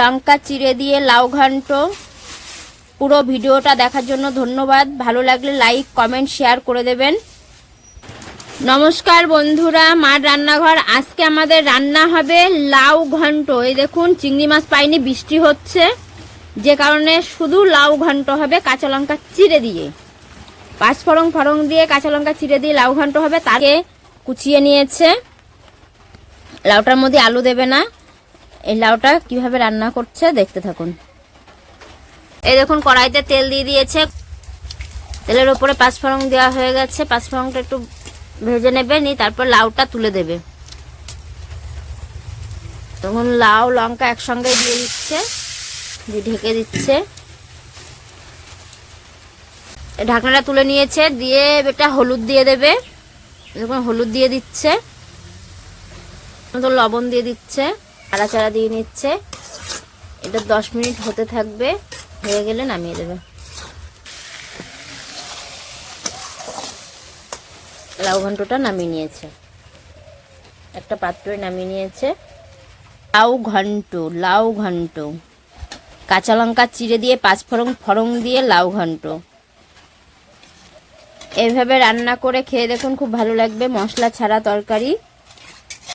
লঙ্কা চিড়ে দিয়ে লাউ ঘন্ট। পুরো ভিডিওটা দেখার জন্য ধন্যবাদ। ভালো লাগলে লাইক, কমেন্ট, শেয়ার করে দেবেন। নমস্কার বন্ধুরা, মার রান্নাঘর। আজকে আমাদের রান্না হবে লাউ ঘন্ট। এই দেখুন, চিংড়ি মাছ পাইনি, বৃষ্টি হচ্ছে। যে কারণে শুধু লাউ ঘন্ট হবে কাঁচা লঙ্কা চিড়ে দিয়ে। পাঁচ ফড়ং ফড়ং দিয়ে কাঁচা লঙ্কা চিড়ে দিয়ে লাউ ঘন্ট হবে, তাকে কুচিয়ে নিয়েছে। লাউটার মধ্যে আলু দেবে না। এই লাউটা কীভাবে রান্না করছে দেখতে থাকুন। এই দেখুন, কড়াইতে তেল দিয়ে দিয়েছে। তেলের উপরে পাঁচফোড়ন দেওয়া হয়ে গেছে। পাঁচফোড়নটা একটু ভেজে নেবে নি তারপর লাউটা তুলে দেবে। তখন লাউ, লঙ্কা একসঙ্গে দিয়ে দিচ্ছে, দিয়ে ঢেকে দিচ্ছে। ঢাকনাটা তুলে নিয়েছে, দিয়ে এটা হলুদ দিয়ে দেবে। দেখুন হলুদ দিয়ে দিচ্ছে। লবণ দিয়ে দিচ্ছে। চাড়া দিয়ে নিচ্ছে। এটা দশ মিনিট হতে থাকবে। হয়ে গেলে নামিয়ে দেবে। লাউ ঘন্টটা নামিয়ে নিয়েছে। একটা পাত্রে নামিয়ে নিয়েছে। লাউ ঘন্ট লাউ ঘন্ট। কাঁচা লঙ্কা চিড়ে দিয়ে পাঁচ ফড়ং ফড়ং দিয়ে লাউ ঘন্ট। এইভাবে রান্না করে খেয়ে দেখুন, খুব ভালো লাগবে। মশলা ছাড়া তরকারি।